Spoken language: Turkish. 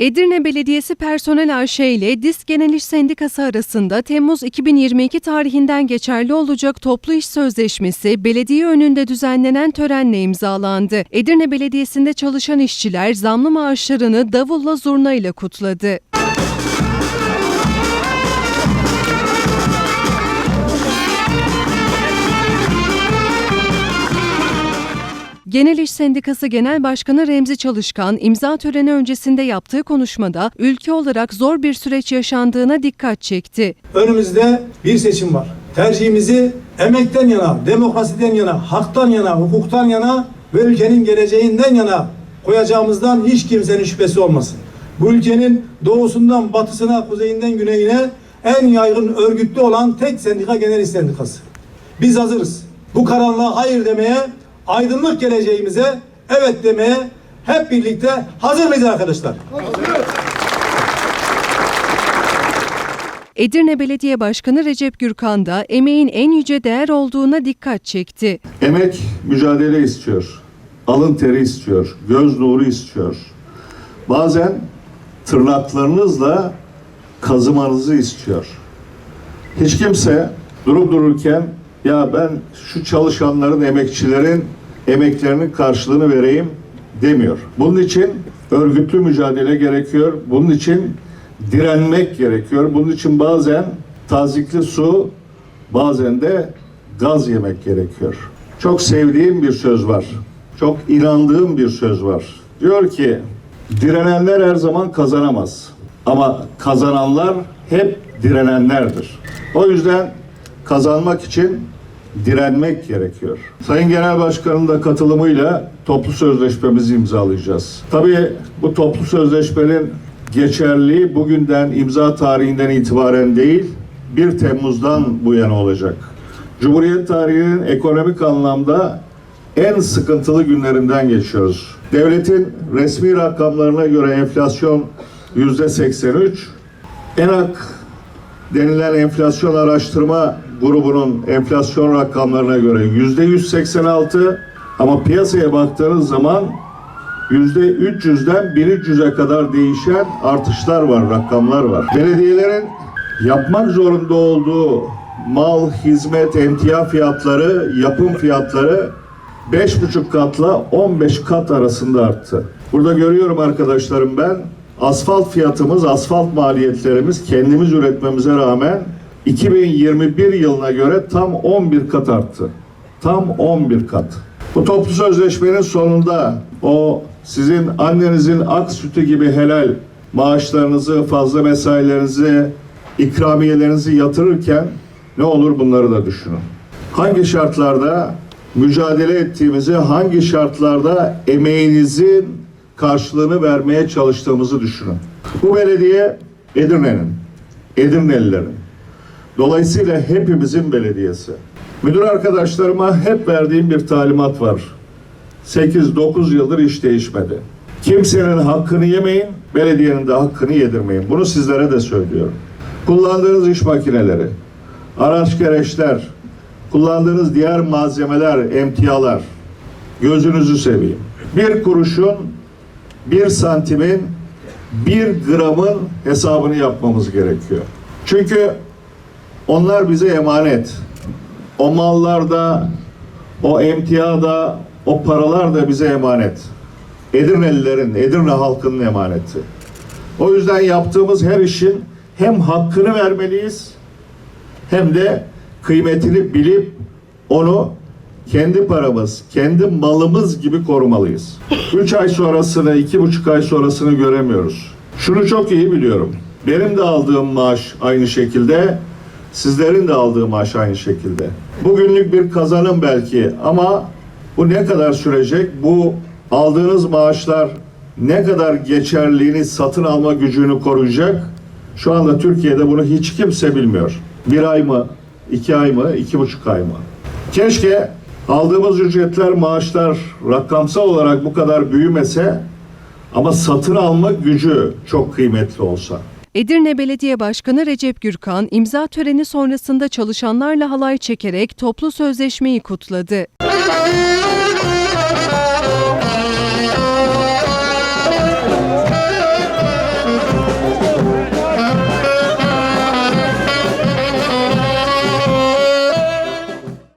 Edirne Belediyesi Personel AŞ ile Disk Genel İş Sendikası arasında Temmuz 2022 tarihinden geçerli olacak toplu iş sözleşmesi belediye önünde düzenlenen törenle imzalandı. Edirne Belediyesi'nde çalışan işçiler zamlı maaşlarını davulla zurna ile kutladı. Genel İş Sendikası Genel Başkanı Remzi Çalışkan imza töreni öncesinde yaptığı konuşmada ülke olarak zor bir süreç yaşandığına dikkat çekti. Önümüzde bir seçim var. Tercihimizi emekten yana, demokrasiden yana, haktan yana, hukuktan yana ve ülkenin geleceğinden yana koyacağımızdan hiç kimsenin şüphesi olmasın. Bu ülkenin doğusundan batısına, kuzeyinden güneyine en yaygın örgütlü olan tek sendika Genel İş Sendikası. Biz hazırız. Bu karanlığa hayır demeye, aydınlık geleceğimize evet demeye hep birlikte hazır mıyız arkadaşlar? Edirne Belediye Başkanı Recep Gürkan da emeğin en yüce değer olduğuna dikkat çekti. Emek mücadele istiyor. Alın teri istiyor. Göz nuru istiyor. Bazen tırnaklarınızla kazımanızı istiyor. Hiç kimse durup dururken ya ben şu çalışanların, emekçilerin emeklerinin karşılığını vereyim demiyor. Bunun için örgütlü mücadele gerekiyor. Bunun için direnmek gerekiyor. Bunun için bazen tazikli su, bazen de gaz yemek gerekiyor. Çok sevdiğim bir söz var. Çok inandığım bir söz var. Diyor ki direnenler her zaman kazanamaz. Ama kazananlar hep direnenlerdir. O yüzden kazanmak için direnmek gerekiyor. Sayın Genel Başkan'ın da katılımıyla toplu sözleşmemizi imzalayacağız. Tabii bu toplu sözleşmenin geçerliliği bugünden imza tarihinden itibaren değil, 1 Temmuz'dan bu yana olacak. Cumhuriyet tarihinin ekonomik anlamda en sıkıntılı günlerinden geçiyoruz. Devletin resmi rakamlarına göre enflasyon yüzde 83, ENAK denilen enflasyon araştırma grubunun enflasyon rakamlarına göre yüzde 186 ama piyasaya baktığınız zaman yüzde 300'den 1300'e kadar değişen artışlar var, rakamlar var. Belediyelerin yapmak zorunda olduğu mal, hizmet, emtia fiyatları, yapım fiyatları 5,5 katla 15 kat arasında arttı. Burada görüyorum arkadaşlarım ben asfalt fiyatımız, asfalt maliyetlerimiz kendimiz üretmemize rağmen 2021 yılına göre tam 11 kat arttı. Tam 11 kat. Bu toplu sözleşmenin sonunda o sizin annenizin ak sütü gibi helal maaşlarınızı, fazla mesailerinizi, ikramiyelerinizi yatırırken ne olur bunları da düşünün. Hangi şartlarda mücadele ettiğimizi, hangi şartlarda emeğinizin karşılığını vermeye çalıştığımızı düşünün. Bu belediye Edirne'nin, Edirnelilerin. Dolayısıyla hepimizin belediyesi. Müdür arkadaşlarıma hep verdiğim bir talimat var. 8-9 yıldır iş değişmedi. Kimsenin hakkını yemeyin, belediyenin de hakkını yedirmeyin. Bunu sizlere de söylüyorum. Kullandığınız iş makineleri, araç gereçler, kullandığınız diğer malzemeler, emtialar, gözünüzü seveyim. Bir kuruşun, bir santimin, bir gramın hesabını yapmamız gerekiyor. Çünkü onlar bize emanet. O mallarda, o emtiada, o paralar da bize emanet. Edirnelilerin, Edirne halkının emaneti. O yüzden yaptığımız her işin hem hakkını vermeliyiz hem de kıymetini bilip onu kendi paramız, kendi malımız gibi korumalıyız. Üç ay sonrasını, iki buçuk ay sonrasını göremiyoruz. Şunu çok iyi biliyorum. Benim de aldığım maaş aynı şekilde, sizlerin de aldığı maaş aynı şekilde. Bugünlük bir kazanım belki ama bu ne kadar sürecek? Bu aldığınız maaşlar ne kadar geçerliğini, satın alma gücünü koruyacak? Şu anda Türkiye'de bunu hiç kimse bilmiyor. Bir ay mı, iki ay mı, iki buçuk ay mı? Keşke aldığımız ücretler, maaşlar rakamsal olarak bu kadar büyümese ama satın alma gücü çok kıymetli olsa. Edirne Belediye Başkanı Recep Gürkan imza töreni sonrasında çalışanlarla halay çekerek toplu sözleşmeyi kutladı.